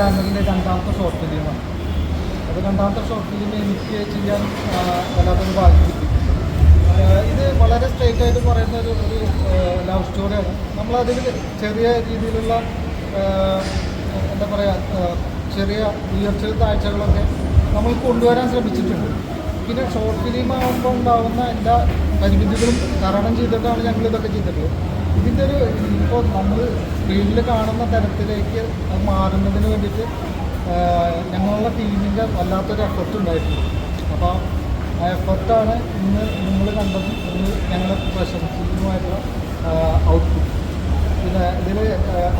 ചാനലിന്റെ രണ്ടാമത്തെ ഷോർട്ട് ഫിലിമാണ് അത് രണ്ടാമത്തെ ഷോർട്ട് ഫിലിം എനിക്ക് ചെയ്യാൻ വല്ലാത്തൊരു ഭാഗ്യം കിട്ടി. ഇത് വളരെ സ്ട്രേറ്റ് ആയിട്ട് പറയുന്ന ഒരു ഒരു ലവ് സ്റ്റോറിയാണ് നമ്മളതിൽ ചെറിയ രീതിയിലുള്ള എന്താ പറയുക ചെറിയ ഉയർച്ച താഴ്ചകളൊക്കെ നമ്മൾ കൊണ്ടുവരാൻ ശ്രമിച്ചിട്ടുണ്ട്. പിന്നെ ഷോർട്ട് ഫിലിം ആകുമ്പോൾ ഉണ്ടാകുന്ന എല്ലാ പരിമിതികളും തരണം ചെയ്തിട്ടാണ് ഞങ്ങൾ ഇതൊക്കെ ചെയ്തിട്ടുള്ളത്. ഇതിന്റെ ഒരു ഇപ്പോൾ നമ്മൾ സ്ക്രീനിൽ കാണുന്ന തരത്തിലേക്ക് മാറുന്നതിന് വേണ്ടിയിട്ട് ഞങ്ങളുടെ ടീമിന്റെ വല്ലാത്തൊരു എഫർട്ട് ഉണ്ടായിട്ടുണ്ട്. അപ്പോൾ ആ എഫർട്ടാണ് ഇന്ന് നിങ്ങൾ കണ്ടത്. ഇന്ന് ഞങ്ങൾ പ്രശംസിക്കുന്നതുമായിട്ടുള്ള ഔട്ട്പുട്ട് പിന്നെ ഇതിൽ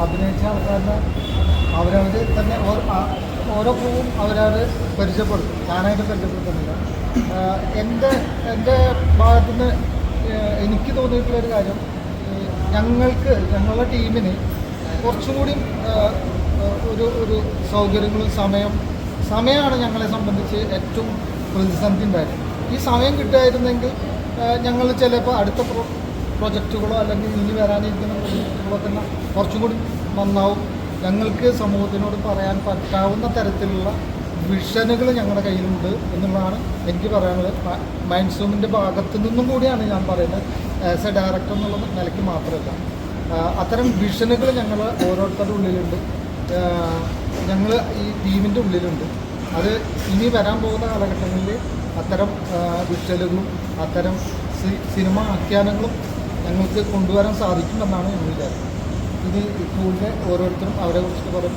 അഭിനയിച്ച ആൾക്കാരുടെ അവരവർ തന്നെ ഓരോ പൂവും അവരവർ പരിചയപ്പെടുത്തും. ഞാനായിട്ട് പരിചയപ്പെടുത്തുന്നില്ല. എന്റെ എന്റെ ഭാഗത്തുനിന്ന് എനിക്ക് തോന്നിയിട്ടുള്ളൊരു കാര്യം ഞങ്ങൾക്ക് ഞങ്ങളുടെ ടീമിന് കുറച്ചും കൂടി ആഹ് ആഹ് ഒരു ഒരു സൗകര്യങ്ങളും സമയം സമയമാണ് ഞങ്ങളെ സംബന്ധിച്ച് ഏറ്റവും പ്രതിസന്ധി ഉണ്ടായത് ഈ സമയം കിട്ടുമായിരുന്നെങ്കിൽ ഞങ്ങൾ ചിലപ്പോൾ അടുത്ത പ്രോ പ്രൊജക്റ്റുകളോ അല്ലെങ്കിൽ ഇനി വരാനിരിക്കുന്ന പ്രൊജക്റ്റുകളോ തന്നെ കുറച്ചും കൂടി നന്നാവും. ഞങ്ങൾക്ക് സമൂഹത്തിനോട് പറയാൻ പറ്റാവുന്ന തരത്തിലുള്ള വിഷനുകൾ ഞങ്ങളുടെ കയ്യിലുണ്ട് എന്നുള്ളതാണ് എനിക്ക് പറയാനുള്ളത്. മൈൻസൂമിന്റെ ഭാഗത്തു നിന്നും കൂടിയാണ് ഞാൻ പറയുന്നത്. ആസ് എ ഡയറക്ടർ എന്നുള്ള നിലയ്ക്ക് മാത്രമല്ല. അത്തരം വിഷനുകൾ ഞങ്ങൾ ഓരോരുത്തരുടെ ഉള്ളിലുണ്ട്. ഞങ്ങൾ ഈ ടീമിന്റെ ഉള്ളിലുണ്ട്. അത് ഇനി വരാൻ പോകുന്ന കാലഘട്ടങ്ങളിൽ അത്തരം വിഷലുകളും അത്തരം സിനിമ ആഖ്യാനങ്ങളും ഞങ്ങൾക്ക് കൊണ്ടുവരാൻ സാധിക്കുമെന്നാണ് ഞങ്ങൾ വിചാരിക്കുന്നത്. ഇത് ഇപ്പോഴത്തെ ഓരോരുത്തരും അവരെ കുറിച്ച് പറയും.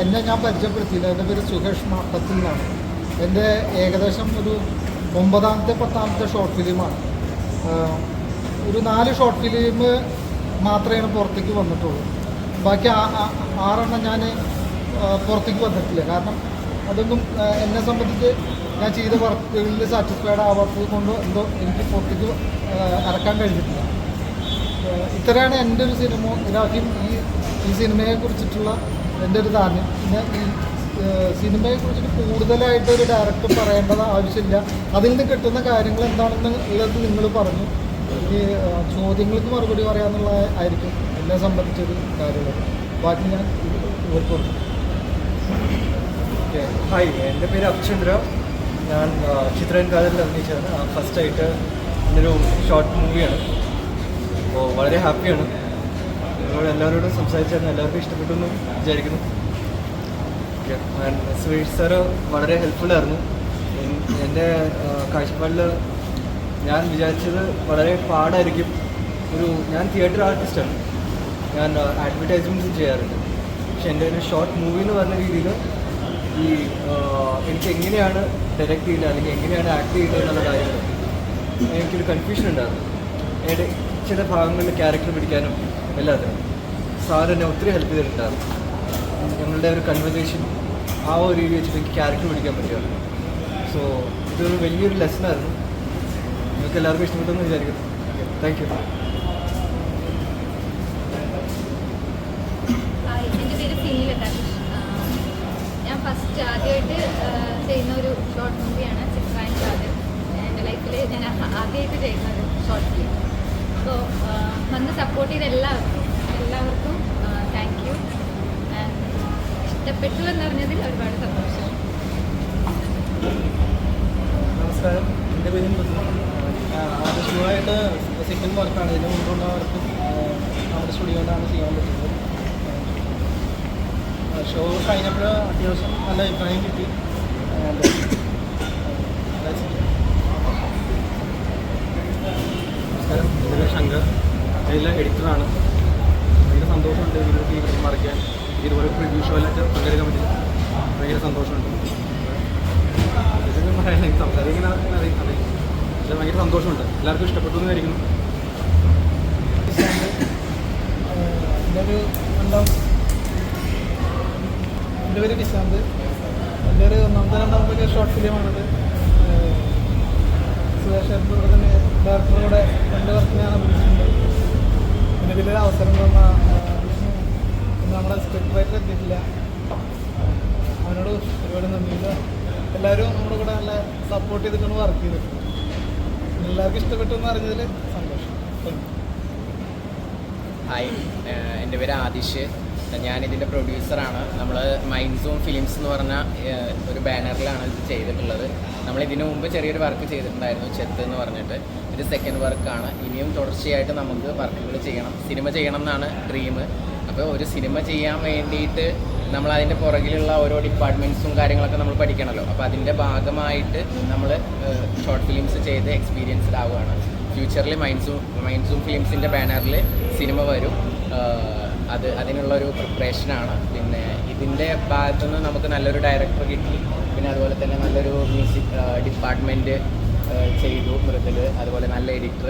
എന്നെ ഞാൻ പരിചയപ്പെടുത്തിയില്ല. എന്റെ പേര് സുഹേഷ് മാട്ടത്തിൽ നിന്നാണ് എന്റെ ഏകദേശം ഒരു ഒമ്പതാമത്തെ പത്താമത്തെ ഷോർട്ട് ഫിലിമാണ് ഒരു നാല് ഷോർട്ട് ഫിലിം മാത്രമേ പുറത്തേക്ക് വന്നിട്ടുള്ളൂ. ബാക്കി ആറെണ്ണം ഞാൻ പുറത്തേക്ക് വന്നിട്ടില്ല. കാരണം അതൊന്നും എന്നെ സംബന്ധിച്ച് ഞാൻ ചെയ്ത വർക്കുകളിൽ സാറ്റിസ്ഫൈഡ് ആവാത്തത് കൊണ്ട് എന്തോ എനിക്ക് പുറത്തേക്ക് ഇറക്കാൻ കഴിഞ്ഞിട്ടില്ല. ഇത്രയാണ് എന്റെ ഒരു സിനിമ ഇതാദ്യം ഈ ഈ സിനിമയെ കുറിച്ചിട്ടുള്ള എന്റെ ഒരു ധാരണ. പിന്നെ ഈ സിനിമയെ കുറിച്ചിട്ട് കൂടുതലായിട്ട് ഒരു ഡയറക്ടർ പറയേണ്ടത് ആവശ്യമില്ല. അതിൽ നിന്ന് കിട്ടുന്ന കാര്യങ്ങൾ എന്താണെന്ന് ഉള്ളത് നിങ്ങൾ പറഞ്ഞു. ഈ ചോദ്യങ്ങൾക്ക് മറുപടി പറയാന്നുള്ള ആയിരിക്കും എന്നെ സംബന്ധിച്ചൊരു കാര്യങ്ങൾ ബാക്കി ഞാൻ ഓർക്കുന്നു ഹായ് എന്റെ പേര് അഭിചന്ദ്ര ഞാൻ ചിത്രൻ കാതലിൽ അഭിനയിച്ചതാണ്. ഫസ്റ്റായിട്ട് എന്നൊരു ഷോർട്ട് മൂവിയാണ് അപ്പോൾ വളരെ ഹാപ്പിയാണ് നിങ്ങളോട് എല്ലാവരോടും സംസാരിച്ചായിരുന്നു എല്ലാവർക്കും ഇഷ്ടപ്പെട്ടു എന്ന് വിചാരിക്കുന്നു സുരേഷ് സാറ് വളരെ ഹെൽപ്ഫുള്ളായിരുന്നു എന്റെ ആ, കാഴ്ചപ്പാടിൽ ഞാൻ വിചാരിച്ചത് വളരെ പാടായിരിക്കും. ഒരു ഞാൻ തിയേറ്റർ ആർട്ടിസ്റ്റാണ് ഞാൻ അഡ്വർടൈസ്മെന്റ്സ് ചെയ്യാറുണ്ട്. പക്ഷെ എന്റെ ഒരു ഷോർട്ട് മൂവി എന്ന് പറഞ്ഞ രീതിയിൽ ഈ എനിക്ക് എങ്ങനെയാണ് ഡയറക്റ്റ് ചെയ്യുന്നത് അല്ലെങ്കിൽ എങ്ങനെയാണ് ആക്ട് ചെയ്യുന്നത് എന്നുള്ള കാര്യങ്ങൾ എനിക്കൊരു കൺഫ്യൂഷൻ ഉണ്ടായിരുന്നു. എന്റെ ചില ഭാഗങ്ങളിൽ ക്യാരക്ടർ പിടിക്കാനും എല്ലാത്തിനും. സാർ എന്നെ ഒത്തിരി ഹെൽപ്പ് ചെയ്തിട്ടുണ്ടായിരുന്നു. ഞങ്ങളുടെ ഒരു കൺവെർസേഷൻ ആ ഒരു രീതി വെച്ചിട്ട് എനിക്ക് ക്യാരക്ടർ പിടിക്കാൻ പറ്റുമായിരുന്നു സോ ഇതൊരു വലിയൊരു ലെസണായിരുന്നു നിങ്ങൾക്ക് എല്ലാവർക്കും ഇഷ്ടപ്പെട്ടെന്ന് വിചാരിക്കുന്നു. താങ്ക് യു ഞാൻ ഫസ്റ്റ് ആദ്യമായിട്ട് ചെയ്യുന്ന ഒരു ഷോർട്ട് മൂവിയാണ് ചിത്രാൻ കാതൽ എന്റെ ലൈഫിൽ ഞാൻ ആദ്യമായിട്ട് ചെയ്യുന്ന ഒരു ഷോർട്ട് ഫിലിം അപ്പോൾ വന്ന് സപ്പോർട്ട് ചെയ്ത എല്ലാവർക്കും എല്ലാവർക്കും താങ്ക് യു ഇഷ്ടപ്പെട്ടു എന്ന് പറഞ്ഞതിൽ ഒരുപാട് സന്തോഷം. ആദ്യമായിട്ട് സെക്കൻഡ് വർക്കാണ് ഇതിന് മുമ്പുള്ള വർക്ക് നമ്മുടെ സ്റ്റുഡിയോയിലാണ് ചെയ്യാൻ പറ്റുന്നത്. ഷോ കഴിഞ്ഞപ്പോൾ അത്യാവശ്യം നല്ല അഭിപ്രായം കിട്ടി And, that's it. നമസ്കാരം എന്റെ പേര് ശങ്കർ ഇതിലെ എഡിറ്ററാണ് ഭയങ്കര സന്തോഷമുണ്ട് ഈ ടീമിൽ മറിക്കാൻ ഇതുപോലെ പ്രിവ്യൂ ഷോയിലൊക്കെ പങ്കെടുക്കാൻ പറ്റില്ല. ഭയങ്കര സന്തോഷമുണ്ട്. പറയാൻ ഭയങ്കര സന്തോഷമുണ്ട് എല്ലാവർക്കും ഇഷ്ടപ്പെട്ടു എന്ന് വിചാരിക്കുന്നു എന്റെ പേര് നിശാന്ത് എന്റെ ഒരു ഒന്നാമത്തെ രണ്ടാമത്തെ ഷോർട്ട് ഫിലിമാണത് സുരേഷ് തന്നെ ഡയറക്ടറുടെ പിന്നെ ഇതിലൊരു അവസരം തന്ന ആ, പിന്നെ നമ്മുടെ സ്ക്രിപ്റ്റ് റൈറ്റർ എത്തിയിട്ടില്ല. അവനോട് ഒരുപാട് നന്ദിയുണ്ട് എല്ലാവരും നമ്മുടെ കൂടെ നല്ല സപ്പോർട്ട് ചെയ്തിട്ടാണ് വർക്ക് ചെയ്തിട്ടുണ്ട് എല്ലാവർക്കും ഇഷ്ടപ്പെട്ടു എന്ന് അറിഞ്ഞതിൽ സന്തോഷം. ഹായ് എന്റെ പേര് ആദിഷ്. ഞാനിതിന്റെ പ്രൊഡ്യൂസറാണ്. നമ്മൾ മൈൻഡ് സോൺ ഫിലിംസ് എന്ന് പറഞ്ഞ ഒരു ബാനറിലാണ് ഇത് ചെയ്തിട്ടുള്ളത്. നമ്മൾ ഇതിനു മുമ്പ് ചെറിയൊരു വർക്ക് ചെയ്തിട്ടുണ്ടായിരുന്നു ചെത്ത് എന്ന് പറഞ്ഞിട്ട്. ഇത് സെക്കൻഡ് വർക്കാണ് ഇനിയും തുടർച്ചയായിട്ട് നമുക്ക് വർക്കുകൾ ചെയ്യണം. സിനിമ ചെയ്യണം എന്നാണ് ഡ്രീം അപ്പോൾ ഒരു സിനിമ ചെയ്യാൻ വേണ്ടിയിട്ട് നമ്മൾ അതിന്റെ പുറകിലുള്ള ഓരോ ഡിപ്പാർട്ട്മെന്റ്സും കാര്യങ്ങളൊക്കെ നമ്മൾ പഠിക്കണമല്ലോ അപ്പോൾ അതിന്റെ ഭാഗമായിട്ട് നമ്മൾ ഷോർട്ട് ഫിലിംസ് ചെയ്ത് എക്സ്പീരിയൻസ്ഡ് ആവുകയാണ് ഫ്യൂച്ചറിൽ മൈൻസൂം മൈൻസൂം ഫിലിംസിന്റെ ബാനറിൽ സിനിമ വരും. ആഹ് ഒരു അതിനുള്ളൊരു പ്രിപ്പറേഷനാണ് പിന്നെ ഇതിന്റെ ഭാഗത്തുനിന്ന് നമുക്ക് നല്ലൊരു ഡയറക്ടർ കിട്ടി. പിന്നെ അതുപോലെ തന്നെ നല്ലൊരു മ്യൂസിക് ഡിപ്പാർട്ട്മെന്റ് ചെയ്തു മൃദുൽ അതുപോലെ നല്ല എഡിറ്റർ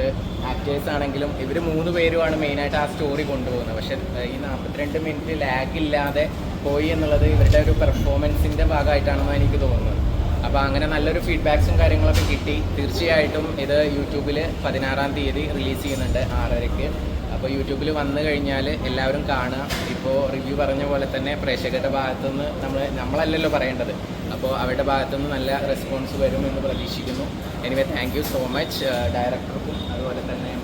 ആക്ടേഴ്സ് ആണെങ്കിലും ഇവർ മൂന്ന് പേരുമാണ് മെയിനായിട്ട് ആ സ്റ്റോറി കൊണ്ടുപോകുന്നത്. പക്ഷേ ഈ നാൽപ്പത്തിരണ്ട് മിനിറ്റ് ലാഗ് ഇല്ലാതെ പോയി എന്നുള്ളത് ഇവരുടെ ഒരു പെർഫോമൻസിന്റെ ഭാഗമായിട്ടാണെന്ന് എനിക്ക് തോന്നുന്നത്. അപ്പോൾ അങ്ങനെ നല്ലൊരു ഫീഡ്ബാക്സും കാര്യങ്ങളൊക്കെ കിട്ടി. തീർച്ചയായിട്ടും ഇത് യൂട്യൂബിൽ പതിനാറാം തീയതി റിലീസ് ചെയ്യുന്നുണ്ട് ആറരയ്ക്ക്. അപ്പോൾ യൂട്യൂബിൽ വന്നു കഴിഞ്ഞാൽ എല്ലാവരും കാണുക. ഇപ്പോൾ റിവ്യൂ പറഞ്ഞ പോലെ തന്നെ പ്രേക്ഷകരുടെ ഭാഗത്തുനിന്ന് നമ്മൾ നമ്മളല്ലല്ലോ പറയേണ്ടത്. അപ്പോൾ അവരുടെ ഭാഗത്തുനിന്ന് നല്ല റെസ്പോൺസ് വരും എന്ന് പ്രതീക്ഷിക്കുന്നു. Anyway thank you so much ഡയറക്ടർക്കും അതുപോലെ തന്നെ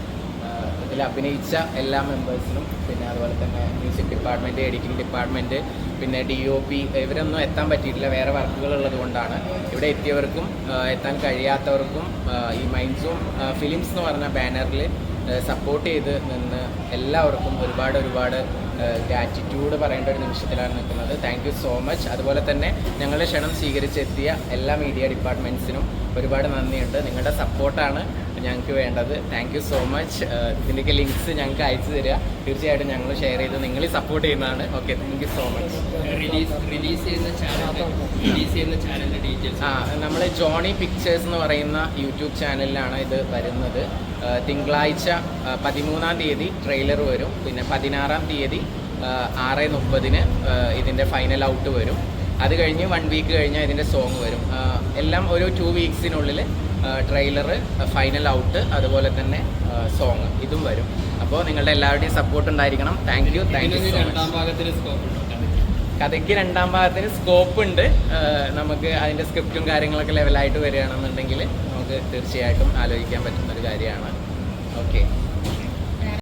ഇതിൽ അഭിനയിച്ച എല്ലാ മെമ്പേഴ്സിനും പിന്നെ അതുപോലെ തന്നെ മ്യൂസിക് ഡിപ്പാർട്ട്മെന്റ് എഡിറ്റിംഗ് ഡിപ്പാർട്ട്മെന്റ് പിന്നെ ഡി ഒ പി ഇവരൊന്നും എത്താൻ പറ്റിയിട്ടില്ല. വേറെ വർക്കുകൾ ഉള്ളത് കൊണ്ടാണ്. ഇവിടെ എത്തിയവർക്കും എത്താൻ കഴിയാത്തവർക്കും ഈ മൈൻസും ഫിലിംസ് എന്ന് പറഞ്ഞ ബാനറിൽ സപ്പോർട്ട് ചെയ്ത് നിന്ന് എല്ലാവർക്കും ഒരുപാട് ഒരുപാട് ഗ്രാറ്റിറ്റ്യൂഡ് പറയേണ്ട ഒരു നിമിഷത്തിലാണ് നിൽക്കുന്നത്. താങ്ക് യു സോ മച്ച് അതുപോലെ തന്നെ ഞങ്ങളുടെ ക്ഷണം സ്വീകരിച്ചെത്തിയ എല്ലാ മീഡിയ ഡിപ്പാർട്ട്മെന്റ്സിനും ഒരുപാട് നന്ദിയുണ്ട്. നിങ്ങളുടെ സപ്പോർട്ടാണ് ഞങ്ങൾക്ക് വേണ്ടത്. താങ്ക് യു സോ മച്ച് ഇതിന്റെയൊക്കെ ലിങ്ക്സ് ഞങ്ങൾക്ക് അയച്ചു തരിക. തീർച്ചയായിട്ടും ഞങ്ങൾ ഷെയർ ചെയ്ത് നിങ്ങൾ സപ്പോർട്ട് ചെയ്യുന്നതാണ്. Okay thank you so much release release ചെയ്യുന്ന ചാനൽ റിലീസ് ചെയ്യുന്ന ചാനലിന്റെ ഡീറ്റെയിൽസ് ആ നമ്മൾ ജോണി പിക്ചേഴ്സ് എന്ന് പറയുന്ന യൂട്യൂബ് ചാനലിലാണ് ഇത് വരുന്നത്. തിങ്കളാഴ്ച പതിമൂന്നാം തീയതി ട്രെയിലർ വരും. പിന്നെ പതിനാറാം തീയതി ആറ് മുപ്പതിന് ഇതിന്റെ ഫൈനൽ ഔട്ട് വരും. അത് കഴിഞ്ഞ് വൺ വീക്ക് കഴിഞ്ഞാൽ ഇതിന്റെ സോങ് വരും. എല്ലാം ഒരു ടു വീക്സിനുള്ളിൽ ട്രെയിലർ ഫൈനൽ ഔട്ട് അതുപോലെ തന്നെ സോങ് ഇതും വരും. അപ്പോൾ നിങ്ങളുടെ എല്ലാവരുടെയും സപ്പോർട്ട് ഉണ്ടായിരിക്കണം. Thank you thank you? കഥയ്ക്ക് രണ്ടാം ഭാഗത്തിന് സ്കോപ്പ് ഉണ്ട്. നമുക്ക് അതിന്റെ സ്ക്രിപ്റ്റും കാര്യങ്ങളൊക്കെ ലെവലായിട്ട് വരികയാണെന്നുണ്ടെങ്കിൽ തീർച്ചയായിട്ടും ആലോചിക്കാൻ പറ്റുന്ന ഒരു കാര്യമാണ്. ഓക്കെ